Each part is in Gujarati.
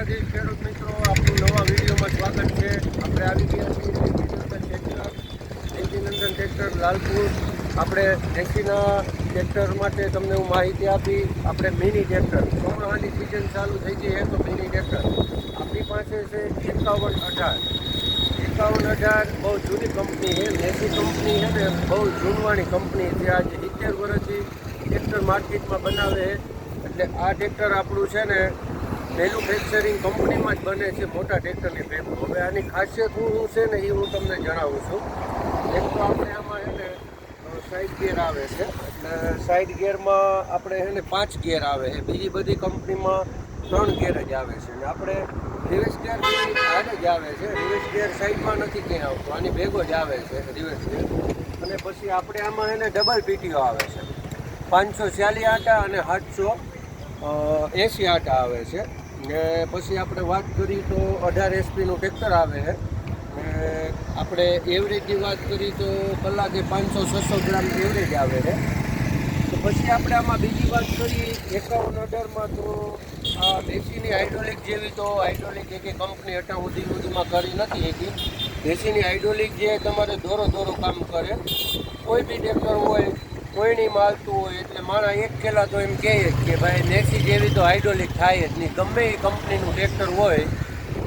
દ્વારકાધીશ ખેડૂત મિત્રો આપણું નવા વિડીયોમાં સ્વાગત છે. આપણે આવી ગયા છીએ એન્જિનંદન ટ્રેક્ટર લાલપુર. આપણે એસીના ટ્રેક્ટર માટે તમને હું માહિતી આપી, આપણે મિની ટ્રેક્ટર ચોમાહાની સિઝન ચાલુ થઈ ગઈ છે તો મિની ટ્રેક્ટર આપણી પાસે છે એકાવન અઢાર એકાવન અઢાર બહુ જૂની કંપની છે, મેસી કંપની છે ને બહુ જૂનવાણી કંપની છે. આજે સિત્તેર વર્ષથી ટ્રેક્ટર માર્કેટમાં બનાવે એટલે આ ટ્રેક્ટર આપણું છે ને મેન્યુફેક્ચરિંગ કંપનીમાં જ બને છે મોટા ટ્રેક્ટરની ભેગું હવે આની ખાસિયત શું છે ને એ હું તમને જણાવું છું. એક તો આપણે આમાં એને સાઈડ ગિયર આવે છે. એટલે સાઈડ ગિયરમાં આપણે એને પાંચ ગિયર આવે છે. બીજી બધી કંપનીમાં ત્રણ ગિયર જ આવે છે. અને આપણે રિવર્સ ગિયર હાલ જ આવે છે. રિવર્સ ગિયર સાઈડમાં નથી ક્યાંય આવતો. આની ભેગો જ આવે છે રિવર્સ ગિયર અને પછી આપણે આમાં એને ડબલ પીટીઓ આવે છે. પાંચસો છ્યાલી આટા અને સાતસો એંસી આટા આવે છે. ને પછી આપણે વાત કરીએ તો અઢાર એસપીનું ટ્રેક્ટર આવે છે. આપણે એવરેજની વાત કરીએ તો કલાકે પાંચસો છસો ગ્રામ એવરેજ આવે છે. તો પછી આપણે આમાં બીજી વાત કરીએ, એકાવન અઢારમાં તો આ દેશીની હાઇડ્રોલિક જેવી તો હાઇડ્રોલિક એક કંપની અટા સુધી સુધીમાં કરી નથી એકી દેશીની હાઇડ્રોલિક જે તમારે દોરો દોરો કામ કરે, કોઈ બી ટ્રેક્ટર હોય કોઈની માલતું હોય એટલે મારા એક ખેલા તો એમ કહે કે ભાઈ, મેસી જેવી તો હાઇડ્રોલિક થાય જ નહીં. ગમે એ કંપનીનું ટ્રેક્ટર હોય,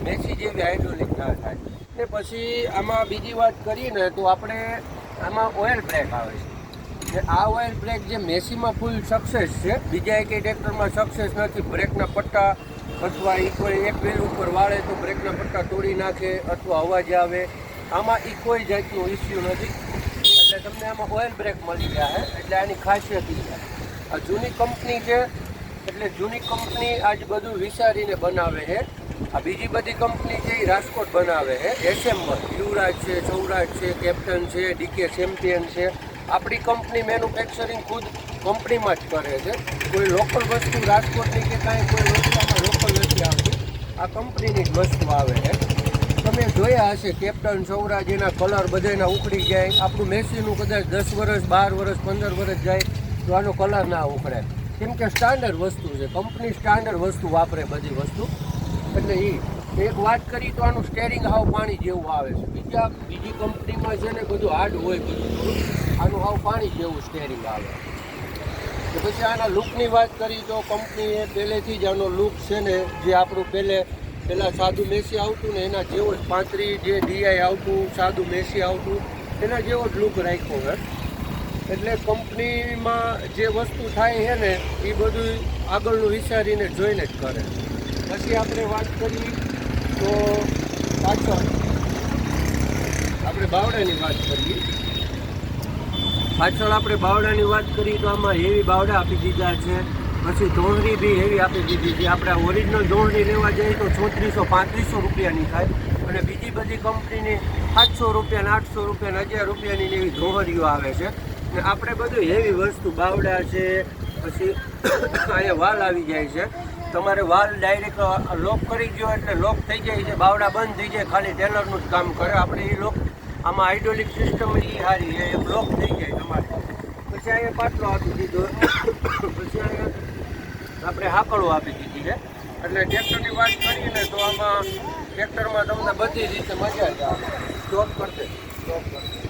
મેસી જેવી હાઇડ્રોલિક ના થાય. ને પછી આમાં બીજી વાત કરીએ ને તો આપણે આમાં ઓઇલ બ્રેક આવે છે. જે આ ઓઇલ બ્રેક જે મેસીમાં ફૂલ સક્સેસ છે બીજા એકેય ટ્રેક્ટરમાં સક્સેસ નથી. બ્રેકના પટ્ટા અથવા એ કોઈ એક વ્હીલ ઉપર વાળે તો બ્રેકના પટ્ટા તોડી નાખે અથવા અવાજ આવે. આમાં એ કોઈ જાતનું ઇસ્યુ નથી. તમને આમાં ઓઇલ બ્રેક મળી ગયા છે એટલે આની ખાસિયત છે. આ જૂની કંપની છે, એટલે જૂની કંપની આજ બધું વિચારીને બનાવે છે. આ બીજી બધી કંપની છે, એ રાજકોટ બનાવે છે. એસેમ્બલ યુવરાજ છે, સૌરાજ છે, કેપ્ટન છે, ડીકે ચેમ્પિયન છે. આપણી કંપની મેન્યુફેક્ચરિંગ ખુદ કંપનીમાં જ કરે છે. કોઈ લોકલ વસ્તુ રાજકોટની કે કાંઈ કોઈ વસ્તુમાં લોકલ નથી આવતી. આ કંપનીની જ વસ્તુ આવે છે. જોયા હશે, કેપ્ટન સૌરાજીના કલર બધાના ઉખડી જાય. આપણું મેસીનું કદાચ દસ વર્ષ બાર વર્ષ પંદર વર્ષ જાય, તો આનો કલર ના ઉખડે. કેમ કે સ્ટાન્ડર્ડ વસ્તુ છે. કંપની સ્ટાન્ડર્ડ વસ્તુ વાપરે બધી વસ્તુ. એટલે એ એક વાત કરી તો આનું સ્ટેરિંગ હાવ પાણી જેવું આવે છે. બીજા, બીજી કંપનીમાં છે ને બધું હાર્ડ હોય બધું આનું હાવ પાણી જેવું સ્ટેરિંગ આવે. પછી આના લુકની વાત કરી તો કંપનીએ પહેલેથી જ આનો લુક છે ને, જે આપણું પહેલે પહેલાં સાધુ મેસી આવતું ને એના જેવો જ પાંત્રી જે ડીઆઈ આવતું, સાધુ મેસી આવતું, એના જેવો જ લુક રાખ્યો હે એટલે કંપનીમાં જે વસ્તુ થાય છે ને, એ બધું આગળનું વિચારીને જોઈને જ કરે. પછી આપણે વાત કરી તો પાછળ આપણે બાવડાની વાત કરીએ. પાછળ આપણે બાવડાની વાત કરીએ તો આમાં એવી બાવડા આપી દીધા છે. પછી ધોરણી બી એવી આપી દીધી છે આપણે ઓરિજિનલ ધોરણી લેવા જઈએ તો ચોત્રીસો પાંત્રીસો રૂપિયાની થાય અને બીજી બધી કંપનીની સાતસો રૂપિયા આઠસો રૂપિયા હજાર રૂપિયાની એવી ધોહરીઓ આવે છે. ને આપણે બધું હેવી વસ્તુ, બાવડા છે, પછી અહીંયા વાલ આવી જાય છે. તમારે વાલ ડાયરેક્ટ લોક કરી ગયો એટલે લોક થઈ જાય છે, બાવડા બંધ થઈ જાય, ખાલી ટેલરનું જ કામ કરે. આપણે એ લોક આમાં હાઇડ્રોલિક સિસ્ટમ એ સારી છે, એ બ્લોક થઈ જાય. પછી અહીંયા પાટલો આપી દીધો. પછી અહીંયા આપણે હાકડો આપી દીધી છે. એટલે ટ્રેક્ટરની વાત કરીએ ને તો આમાં ટ્રેક્ટરમાં તમને બધી રીતે મજા જ આવે. સ્ટોપ કરશે. જોબ કરશે.